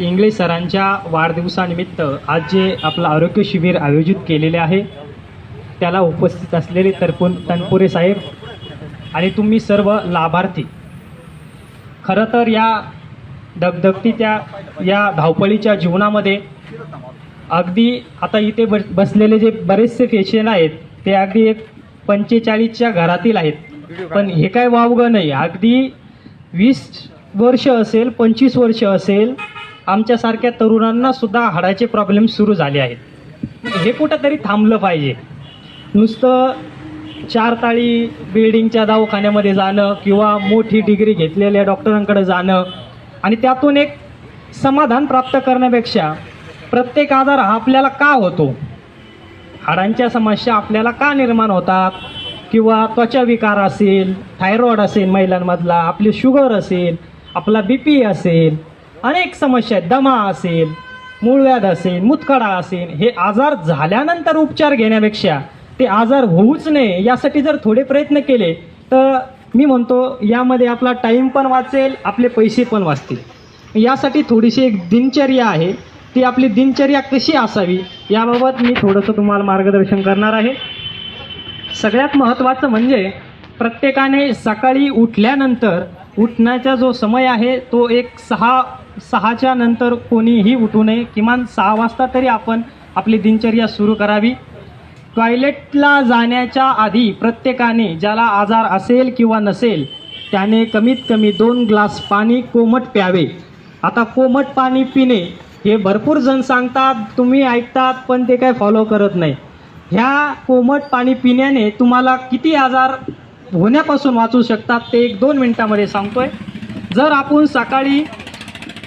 इंगळे सरांच्या वाढदिवसानिमित्त आज जे आपलं आरोग्य शिबिर आयोजित केलेले आहे त्याला उपस्थित असलेले तरपुन तनपुरे साहेब आणि तुम्ही सर्व लाभार्थी. खरं तर या दगदगतीच्या या धावपळीच्या जीवनामध्ये अगदी आता इथे बस बसलेले जे बरेचसे पेशंट आहेत ते अगदी एक पंचेचाळीसच्या घरातील आहेत. पण हे काय वावगं नाही. अगदी वीस वर्ष असेल पंचवीस वर्ष असेल आमच्यासारख्या तरुणांना सुद्धा हाडाचे प्रॉब्लेम सुरू झाले आहेत. हे कुठंतरी थांबलं पाहिजे. नुसतं चार ताळी बिल्डिंगच्या दवाखान्यामध्ये जाणं किंवा मोठी डिग्री घेतलेल्या डॉक्टरांकडे जाणं आणि त्यातून एक समाधान प्राप्त करण्यापेक्षा प्रत्येक आजार हा आपल्याला का होतो? हाडांच्या समस्या आपल्याला का निर्माण होतात? किंवा त्वचा विकार असेल थायरॉइड असेल महिलांमधला आपली शुगर असेल आपला बी पी असेल अनेक समस्या आहेत. दमा असेल मूळव्याध असेल मुतखडा असेल हे आजार झाल्यानंतर उपचार घेण्यापेक्षा ते आजार होऊच नये यासाठी जर थोडे प्रयत्न केले तर मी म्हणतो यामध्ये आपला टाईम पण वाचेल आपले पैसे पण वाचतील. यासाठी थोडीशी एक दिनचर्या आहे. ती आपली दिनचर्या कशी असावी याबाबत मी थोडंसं तुम्हाला मार्गदर्शन करणार आहे. सगळ्यात महत्त्वाचं म्हणजे प्रत्येकाने सकाळी उठल्यानंतर उठण्याचा जो समय आहे तो एक सहा सहाच्या नंतर कोणीही उठू नये. किमान सहा वाजता तरी आपण आपली दिनचर्या सुरू करावी. टॉयलेटला जाण्याच्या आधी प्रत्येकाने ज्याला आजार असेल किंवा नसेल त्याने कमीत कमी दोन ग्लास पाणी कोमट प्यावे. आता कोमट पाणी पिणे हे भरपूर जण सांगतात तुम्ही ऐकतात पण ते काय फॉलो करत नाही. ह्या कोमट पाणी पिण्याने तुम्हाला किती आजार होण्यापासून वाचू शकतात ते एक दोन मिनटामध्ये सांगतोय. जर आपण सकाळी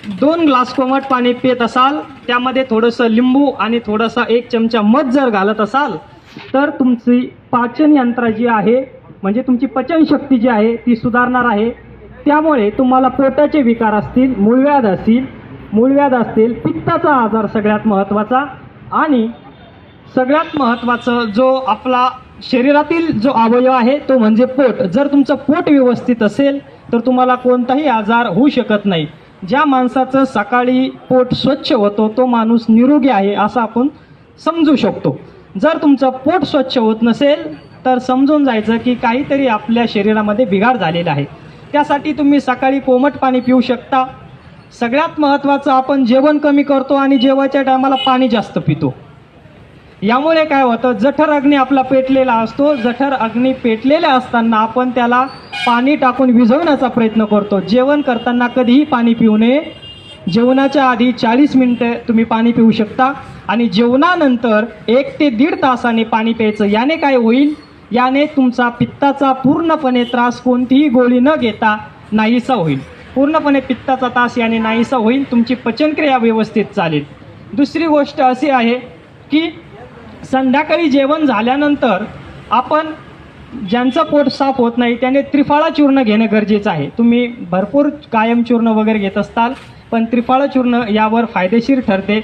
दोन ग्लास कोमट पाणी पित असाल त्यामध्ये थोडंसं लिंबू आणि थोडासा एक चमचा मध जर घालत असाल तर तुमची पाचन यंत्रा जी आहे म्हणजे तुमची पचनशक्ती जी आहे ती सुधारणार आहे. त्यामुळे तुम्हाला पोटाचे विकार असतील मूळव्याध असतील मूळव्याध असतील पित्ताचा आजार सगळ्यात महत्त्वाचा आणि सगळ्यात महत्त्वाचं जो आपला शरीरातील जो अवयव आहे तो म्हणजे पोट. जर तुमचं पोट व्यवस्थित असेल तर तुम्हाला कोणताही आजार होऊ शकत नाही. ज्या माणसाचं सकाळी पोट स्वच्छ होतो तो माणूस निरोगी आहे असं आपण समजू शकतो. जर तुमचं पोट स्वच्छ होत नसेल तर समजून जायचं की काहीतरी आपल्या शरीरामध्ये बिघाड झालेला आहे. त्यासाठी तुम्ही सकाळी कोमट पाणी पिऊ शकता. सगळ्यात महत्त्वाचं आपण जेवण कमी करतो आणि जेवायच्या टायमाला पाणी जास्त पितो. यामुळे काय होतं जठर अग्नी आपला पेटलेला असतो. जठर अग्नी पेटलेला असताना आपण त्याला पाणी टाकून विझवण्याचा प्रयत्न करतो. जेवण करताना कधीही पाणी पिऊ नये. जेवणाच्या आधी चाळीस मिनटं तुम्ही पाणी पिऊ शकता. आणि जेवणानंतर एक ते दीड तासाने पाणी प्यायचं. याने काय होईल? याने तुमचा पित्ताचा पूर्णपणे त्रास कोणतीही गोळी न घेता नाहीसा होईल. पूर्णपणे पित्ताचा त्रास याने नाहीसा होईल. तुमची पचनक्रिया व्यवस्थित चालेल. दुसरी गोष्ट अशी आहे की संध्याकाळी जेवण झाल्यानंतर आपण ज्यांचं पोट साफ होत नाही त्याने त्रिफाळा चूर्ण घेणं गरजेचं आहे. तुम्ही भरपूर कायम चूर्ण वगैरे घेत असताल पण त्रिफाळा चूर्ण यावर फायदेशीर ठरते.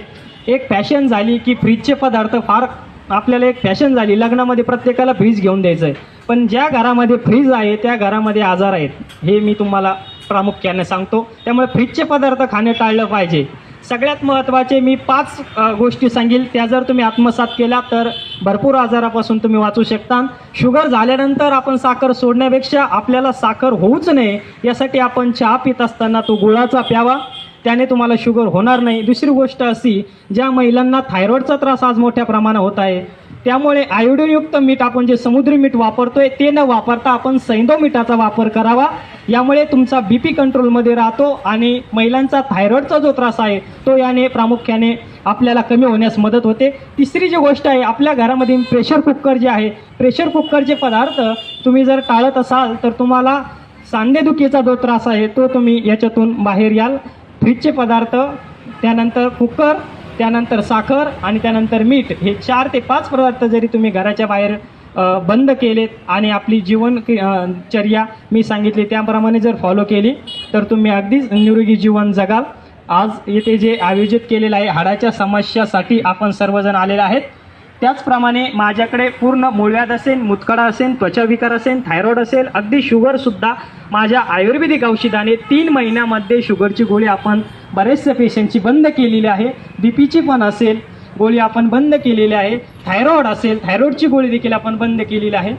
एक फॅशन झाली की फ्रीजचे पदार्थ फार आपल्याला एक फॅशन झाली लग्नामध्ये प्रत्येकाला फ्रीज घेऊन द्यायचं आहे पण ज्या घरामध्ये फ्रीज आहे त्या घरामध्ये आजार आहेत हे मी तुम्हाला प्रामुख्याने सांगतो. त्यामुळे फ्रीजचे पदार्थ खाणे टाळलं पाहिजे. सगळ्यात महत्त्वाचे मी पाच गोष्टी सांगेल. त्या जर तुम्ही आत्मसात केल्या तर भरपूर आजारापासून तुम्ही वाचू शकता. शुगर झाल्यानंतर आपण साखर सोडण्यापेक्षा आपल्याला साखर होऊच नये यासाठी आपण चहा पित असताना तो गुळाचा प्यावा. त्याने तुम्हाला शुगर होणार नाही. दुसरी गोष्ट अशी ज्या महिलांना थायरॉईडचा त्रास आज मोठ्या प्रमाणात होत आहे त्यामुळे आयोडीनयुक्त मीठ आपण जे समुद्री मीठ वापरतोय ते न वापरता आपण सैंदो मिठाचा वापर करावा. यामुळे तुमचा बी पी कंट्रोलमध्ये राहतो आणि महिलांचा थायरॉईडचा जो त्रास आहे तो याने प्रामुख्याने आपल्याला कमी होण्यास मदत होते. तिसरी जी गोष्ट आहे आपल्या घरामध्ये प्रेशर कुकर जे आहे प्रेशर कुकरचे पदार्थ तुम्ही जर टाळत असाल तर तुम्हाला सांधेदुखीचा जो त्रास आहे तो तुम्ही याच्यातून बाहेर याल. फ्रीजचे पदार्थ त्यानंतर कुकर त्यानंतर साखर आणि त्यानंतर मीठ. हे चार ते पाच पदार्थ जरी तुम्ही घराच्या बाहेर बंद केलेत आणि आपली जीवन चर्या मी सांगितली त्याप्रमाणे जर फॉलो केली तर तुम्ही अगदीच निरोगी जीवन जगाल. आज येथे जे आयोजित केलेलं आहे हाडाच्या समस्यासाठी आपण सर्वजण आलेले आहेत. त्याचप्रमाणे माझ्याकडे पूर्ण मूळव्याध असेल मुतकडा असेल त्वचाविकार असेल थायरॉईड असेल अगदी शुगरसुद्धा माझ्या आयुर्वेदिक औषधाने तीन महिन्यामध्ये शुगरची गोळी आपण बरेचसे पेशंटची बंद केलेली आहे. बी पीची पण असेल गोळी आपण बंद केलेली आहे. थायरॉईड असेल थायरॉईडची गोळी देखील आपण बंद केलेली आहे.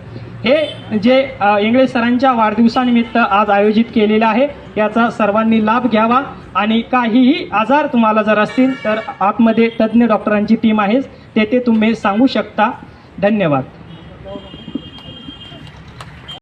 हे जे इंगळे इंग्रज सरांच्या वाढदिवसानिमित्त आज आयोजित केलेलं आहे याचा सर्वांनी लाभ घ्यावा आणि काहीही आजार तुम्हाला जर असतील तर आतमध्ये तज्ज्ञ डॉक्टरांची टीम आहे तेथे तुम्ही सांगू शकता. धन्यवाद.